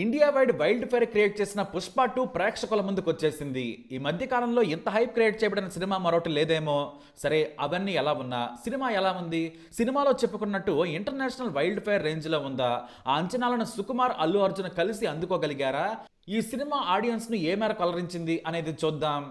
India wide wild fire create చేసిన Pushpa two ప్రేక్షకుల ముందుకు వచ్చేసింది. ఈ మధ్య కాలంలో ఇంత హైప్ క్రియేట్ చేయబడిన సినిమా మరొకటి లేదేమో. సరే అవన్నీ ఎలా ఉన్నా? సినిమా ఎలా ఉంది? సినిమాలో చెప్పుకున్నట్టు ఇంటర్నేషనల్ వైల్డ్ ఫైర్ రేంజ్లో ఉందా? ఆ అంచనాలను సుకుమార్ అల్లు అర్జున్ కలిసి అందుకోగలిగారా? ఈ సినిమా ఆడియన్స్ను ఏ మేర కలరించింది అనేది చూద్దాం.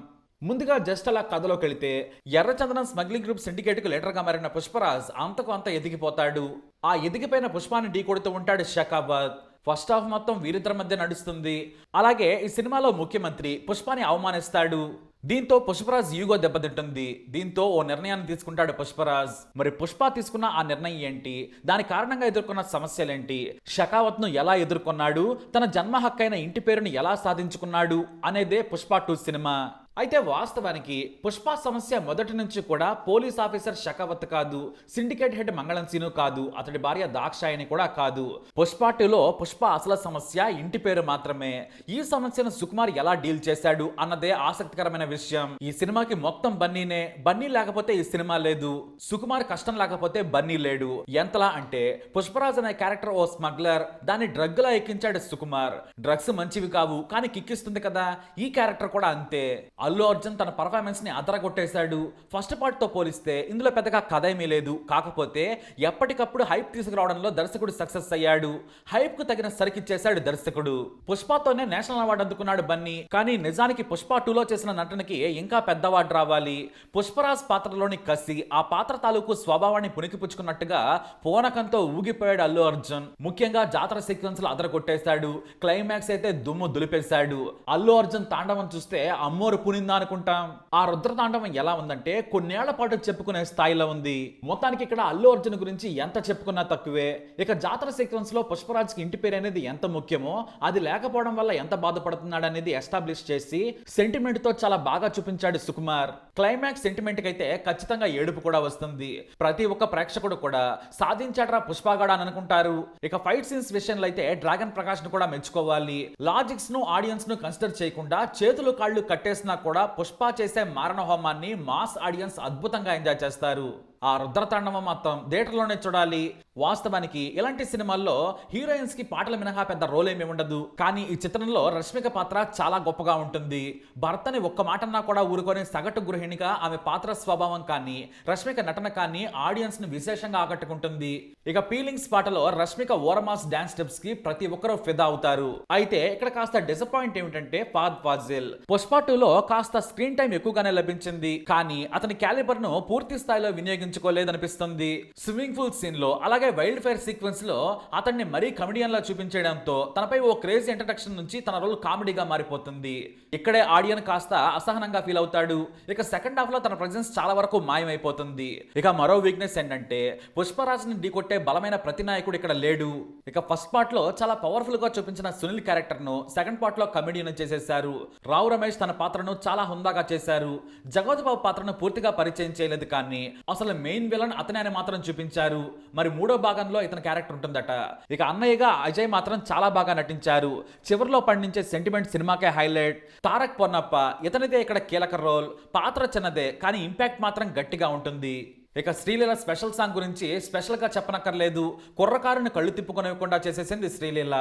ముందుగా జస్ట్ అలా కథలోకి వెళితే ఎర్రచందనం స్మగ్లింగ్ గ్రూప్ సిండికేట్కు లీడర్గా మారిన పుష్పరాజ్ అంతకు అంత ఎదిగిపోతాడు. ఆ ఎదిగిపోయిన పుష్పాన్ని ఢీకొడుతూ ఉంటాడు షకాబాద్ ఫస్ట్ హాఫ్ మొత్తం వీరిద్దరి మధ్య నడుస్తుంది. అలాగే ఈ సినిమాలో ముఖ్యమంత్రి పుష్పాని అవమానిస్తాడు. దీంతో పుష్పరాజ్ యూగో దెబ్బతింటుంది. దీంతో ఓ నిర్ణయాన్ని తీసుకుంటాడు పుష్పరాజ్. మరి పుష్ప తీసుకున్న ఆ నిర్ణయం ఏంటి? దాని కారణంగా ఎదుర్కొన్న సమస్యలేంటి? షకావత్ను ఎలా ఎదుర్కొన్నాడు? తన జన్మ హక్కైన ఇంటి పేరుని ఎలా సాధించుకున్నాడు? అనేదే పుష్ప టూ సినిమా. అయితే వాస్తవానికి పుష్ప సమస్య మొదటి నుంచి కూడా పోలీస్ ఆఫీసర్ షకావత్ కాదు సిండికేట్ హెడ్ మంగళం సీను కాదు అతడి భార్య దాక్షాయని కూడా కాదు. పుష్ప టూలో పుష్ప అసలు సమస్య ఇంటి పేరు మాత్రమే. ఈ సమస్యను సుకుమార్ ఎలా డీల్ చేశాడు అన్నదే ఆసక్తికరమైన విషయం. ఈ సినిమాకి మొత్తం బన్నీనే. బన్నీ లేకపోతే ఈ సినిమా లేదు. సుకుమార్ కష్టం లేకపోతే బన్నీ లేడు. ఎంతలా అంటే పుష్పరాజ్ అనే క్యారెక్టర్ ఓ స్మగ్లర్. దాన్ని డ్రగ్లా ఎక్కించాడు సుకుమార్. డ్రగ్స్ మంచివి కావు కానీ కిక్కిస్తుంది కదా. ఈ క్యారెక్టర్ కూడా అంతే. అల్లు అర్జున్ తన పర్ఫార్మెన్స్ని అదరగొట్టేశాడు. ఫస్ట్ పార్ట్తో పోలిస్తే ఇందులో పెద్దగా కథ ఏమీ లేదు. కాకపోతే ఎప్పటికప్పుడు హైప్ తీసుకురావడంలో దర్శకుడు సక్సెస్ అయ్యాడు. హైప్కు తగిన సరికిచ్చేశాడు దర్శకుడు. పుష్పతోనే నేషనల్ అవార్డు అందుకున్నాడు బన్నీ. కానీ నిజానికి పుష్ప టూలో చేసిన నటనకి ఇంకా పెద్ద అవార్డు రావాలి. పుష్పరాజ్ పాత్రలోని కసి ఆ పాత్ర తాలూకు స్వభావాన్ని పుణికిపుచ్చుకున్నట్టుగా పూనకంతో ఊగిపోయాడు అల్లు అర్జున్. ముఖ్యంగా జాతర సీక్వెన్స్లు అదర అదరగొట్టేశాడు. క్లైమాక్స్ అయితే దుమ్ము దులిపేశాడు. అల్లు అర్జున్ తాండవం చూస్తే అమ్మోరు పునిందా అనుకుంటాం ఆ రుద్రతాండవం ఎలా ఉందంటే కొన్నేళ్ళ పాటు చెప్పుకునే స్థాయిలో ఉంది. మొత్తానికి ఇక్కడ అల్లు అర్జున్ గురించి ఎంత చెప్పుకున్నా తక్కువే. ఇక జాతర సీక్వెన్స్లో పుష్పరాజ్కి ఇంటి పేరు అనేది ఎంత ముఖ్యమో అది లేకపోవడం వల్ల ఎంత బాధపడుతున్నాడు అనేది ఎస్టాబ్లిష్ చేసి సెంటిమెంట్తో చాలా బాగా చూపించాడు సుకుమార్. క్లైమాక్స్ సెంటిమెంట్ అయితే ఖచ్చితంగా ఏడుపు కూడా వస్తుంది. ప్రతి ఒక్క ప్రేక్షకుడు కూడా సాధించాడరా పుష్పగాడ అని అనుకుంటారు. ఇక ఫైట్ సీన్స్ విషయంలో అయితే డ్రాగన్ ప్రకాష్ను కూడా మెచ్చుకోవాలి. లాజిక్స్ను ఆడియన్స్ను కన్సిడర్ చేయకుండా చేతులు కాళ్ళు కట్టేసినా కూడా పుష్ప చేసే మారణ హోమాన్ని మాస్ ఆడియన్స్ అద్భుతంగా ఎంజాయ్ చేస్తారు. ఆ రుద్రతాండవం మొత్తం థియేటర్లోనే చూడాలి. వాస్తవానికి ఇలాంటి సినిమాల్లో హీరోయిన్స్కి పాటల మినహా పెద్ద రోల్ ఏమి ఉండదు. కానీ ఈ చిత్రంలో రష్మిక పాత్ర చాలా గొప్పగా ఉంటుంది. భర్తని ఒక్క మాటన్నా కూడా ఊరుకొని సగటు గృహిణిగా ఆమె పాత్ర స్వభావం కానీ రష్మిక నటన కానీ ఆడియన్స్ని విశేషంగా ఆకట్టుకుంటుంది. ఇక పీలింగ్స్ పాటలో రష్మిక ఓరమాస్ డాన్స్ స్టెప్స్కి ప్రతి ఒక్కరూ ఫిదా అవుతారు. అయితే ఇక్కడ కాస్త డిసప్పాయింట్ ఏమిటంటే ఫాద్ ఫాజిల్. పుష్ప టూలో కాస్త స్క్రీన్ టైం ఎక్కువగానే లభించింది. కానీ అతని క్యాలిబర్ను పూర్తి స్థాయిలో వినియోగించుకోలేదనిపిస్తుంది. స్విమ్మింగ్ పూల్ సీన్లో అలాగే వైల్డ్ ఫైర్ సీక్వెన్స్లో అతన్ని మరీ కమెడియన్లా చూపించడంతో తనపై ఓ క్రేజీ ఇంట్రడక్షన్ నుంచి తన రోల్ కామెడీగా మారిపోతుంది. ఇక్కడే ఆడియన్ కాస్త అసహనంగా ఫీల్ అవుతాడు. ఇక సెకండ్ హాఫ్లో తన ప్రజెన్స్ చాలా వరకు మాయమైపోతుంది. ఇక మరో వీక్నెస్ ఏంటంటే పుష్పరాజ్ని ఢీకొట్టే బలమైన ప్రతినాయకుడు ఇక్కడ లేడు. ఇక ఫస్ట్ పార్ట్లో చాలా పవర్ఫుల్గా చూపించిన సునీల్ క్యారెక్టర్ను సెకండ్ పార్ట్లో కమెడియన్ చేసేశారు. రావు రమేష్ తన పాత్రను చాలా హుందాగా చేశారు. జగవత్ బాబు పాత్రను పూర్తిగా పరిచయం చేయలేదు కానీ అసలు మెయిన్ విలన్ అతనే అని మాత్రం చూపించారు. మరి మూడో భాగంలో ఇతని క్యారెక్టర్ ఉంటుందట. ఇక అన్నయ్యగా అజయ్ మాత్రం చాలా బాగా నటించారు. చివరిలో పండించే సెంటిమెంట్ సినిమాకే హైలైట్ తారక్ పొన్నప్ప ఇతనిదే ఇక్కడ కీలక రోల్ పాత్ర చిన్నదే కానీ ఇంపాక్ట్ మాత్రం గట్టిగా ఉంటుంది. ఇక శ్రీలీల స్పెషల్ సాంగ్ గురించి స్పెషల్గా చెప్పనక్కర్లేదు. కుర్రకారుని కళ్ళు తిప్పుకొనివ్వకుండా చేసేసింది శ్రీలీల.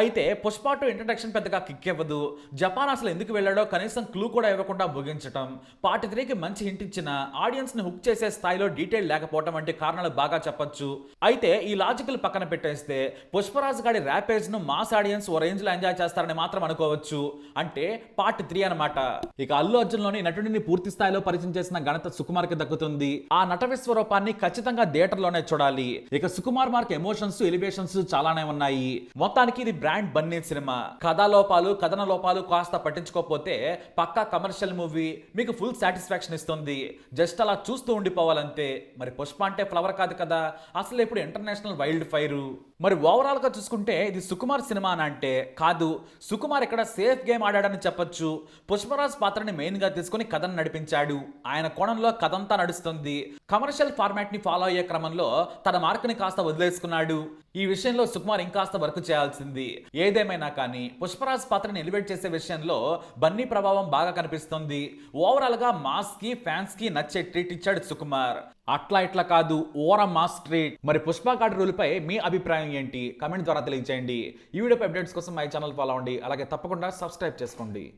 అయితే పుష్పాటు ఇంట్రడక్షన్ పెద్దగా కిక్ ఇవ్వదు. జపాన్ అసలు ఎందుకు వెళ్ళాడో కనీసం క్లూ కూడా ఇవ్వకుండా ముగించటం. పార్ట్ త్రీకి మంచి హింట్ ఇచ్చిన ఆడియన్స్ని హుక్ చేసే స్థాయిలో డీటెయిల్ లేకపోవడం వంటి కారణాలు బాగా చెప్పొచ్చు. అయితే ఈ లాజికల్ పక్కన పెట్టేస్తే పుష్పరాజ్ గాడి ర్యాపేజ్ను మాస్ ఆడియన్స్ ఓ రేంజ్లో ఎంజాయ్ చేస్తారని మాత్రం అనుకోవచ్చు. అంటే పార్ట్ త్రీ అన్నమాట. ఇక అల్లు అర్జున్లోని నటుడిని పూర్తి స్థాయిలో పరిచయం చేసిన ఘనత సుకుమార్కి దక్కుతుంది. ఆ నట విశ్వరూపాన్ని ఖచ్చితంగా థియేటర్లోనే చూడాలి. ఇక సుకుమార్ మార్క్ ఎమోషన్స్ ఎలివేషన్స్ చాలానే ఉన్నాయి. మొత్తానికి ఇది బ్రాండ్ బన్నీ సినిమా. కథా లోపాలు కథన లోపాలు కాస్త పట్టించుకోకపోతే పక్కా కమర్షియల్ మూవీ మీకు ఫుల్ సాటిస్ఫాక్షన్ ఇస్తుంది. జస్ట్ అలా చూస్తూ ఉండిపోవాలంతే. మరి పుష్ప అంటే ఫ్లవర్ కాదు కదా. అసలు ఇప్పుడు ఇంటర్నేషనల్ వైల్డ్ ఫైర్. మరి ఓవరాల్గా చూసుకుంటే ఇది సుకుమార్ సినిమా అని అంటే కాదు. సుకుమార్ ఇక్కడ సేఫ్ గేమ్ ఆడాడని చెప్పొచ్చు. పుష్పరాజ్ పాత్రని మెయిన్గా తీసుకుని కథను నడిపించాడు. ఆయన కోణంలో కథంతా నడుస్తుంది. కమర్షియల్ ఫార్మాట్ని ఫాలో అయ్యే క్రమంలో తన మార్కుని కాస్త వదిలేసుకున్నాడు. ఈ విషయంలో సుకుమార్ ఇంకాస్త వర్క్ చేయాల్సింది. ఏదేమైనా కానీ పుష్పరాజ్ పాత్రని ఎలివేట్ చేసే విషయంలో బన్నీ ప్రభావం బాగా కనిపిస్తుంది. ఓవరాల్గా మాస్కి ఫ్యాన్స్కి నచ్చే ట్రీట్ ఇచ్చాడు సుకుమార్. అట్లా ఇట్లా కాదు ఓర మాస్ ట్రీట్. మరి పుష్ప కార్డ్ రూల్పై మీ అభిప్రాయం అభిప్రాయం ఏంటి? కమెంట్ ద్వారా తెలియజేయండి ఈ వీడియోపై అప్డేట్స్ కోసం మై ఛానల్ ఫాలో అవ్వండి. అలాగే తప్పకుండా సబ్స్క్రైబ్ చేసుకోండి.